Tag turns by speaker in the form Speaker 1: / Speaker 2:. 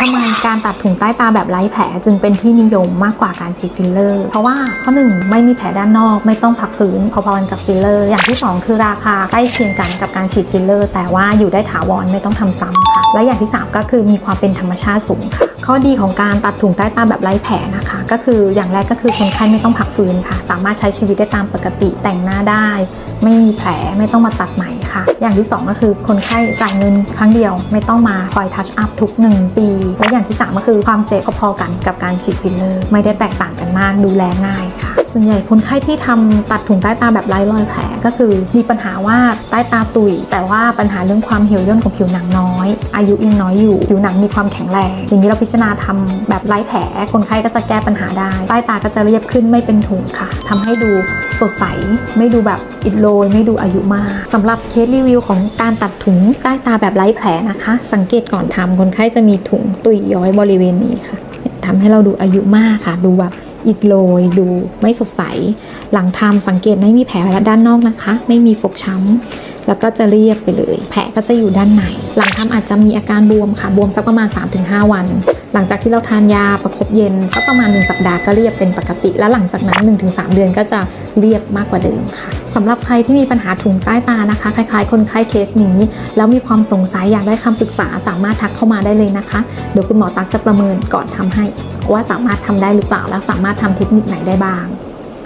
Speaker 1: ทำไมการตัดถุงใต้ตาแบบไร้แผลจึงเป็นที่นิยมมากกว่าการฉีดฟิลเลอร์ เพราะว่าข้อหนึ่งไม่มีแผลด้านนอกไม่ต้องพักฟื้นพอๆกันกับฟิลเลอร์ อย่างที่สองคือราคาใกล้เคียงกันกับการฉีดฟิลเลอร์ แต่ว่าอยู่ได้ถาวรไม่ต้องทำซ้ำค่ะ และอย่างที่สามก็คือมีความเป็นธรรมชาติสูงค่ะข้อดีของการตัดถุงใต้ตาแบบไร้แผลนะคะ ก็คืออย่างแรกก็คือคนไข้ไม่ต้องพักฟื้นค่ะ สามารถใช้ชีวิตได้ตามปกติแต่งหน้าได้ ไม่มีแผลไม่ต้องมาตัดใหม่ คะ อย่างที่สองก็คือคนไข้จ่ายเงินครั้งเดียว ไม่ต้องมาคอยทัชอัพทุก 1 ปี และอย่างที่สามก็คือความเจ็บพอๆกันกับการฉีดฟิลเลอร์ ไม่ได้แตกต่างกันมากดูแลง่ายค่ะส่วนใหญ่คนไข้ที่ทำตัดถุงใต้ตาแบบไร้รอยแผลก็คือ มีปัญหาว่าใต้ตาตุยแต่ว่าปัญหาเรื่องความเหี่ยวย่นของผิวหนังน้อย อายุยังน้อยอยู่ผิวหนังมีความแข็งแรงอย่างนี้เราพิจารณาทำแบบไร้แผล คนไข้ก็จะแก้ปัญหาได้ ใต้ตาก็จะเรียบขึ้นไม่เป็นถุงค่ะทำให้ดู สดใส ไม่ดูแบบอิดโรยไม่ดูอายุมากสำหรับเคสรีวิวของการตัดถุงใต้ตาแบบไร้แผลนะคะ สังเกตก่อนทำคนไข้จะมีถุงตุยย้อยบริเวณนี้ค่ะทำให้เราดูอายุมากค่ะ ดูแบบอิดโรยดูไม่สดใส หลังทำสังเกตไม่มีแผลด้านนอกนะคะ ไม่มีฟกช้ำ แล้วก็จะเรียบไปเลย แผลก็จะอยู่ด้านในหลังทำอาจจะมีอาการบวมค่ะ บวมสักประมาณ 3-5 วัน หลังจากที่เราทานยาประคบเย็นสักประมาณ 1 สัปดาห์ก็เรียบเป็นปกติ แล้วหลังจากนั้น 1-3 เดือนก็จะเรียบมากกว่าเดิมค่ะสำหรับใครที่มีปัญหาถุงใต้ตานะคะ คล้ายๆ คนไข้เคสนี้ แล้วมีความสงสัยอยากได้คำปรึกษาสามารถทักเข้ามาได้เลยนะคะ เดี๋ยวคุณหมอตักจะประเมินก่อนทำให้ ว่าสามารถทำได้หรือเปล่า แล้วสามารถทำเทคนิคไหนได้บ้าง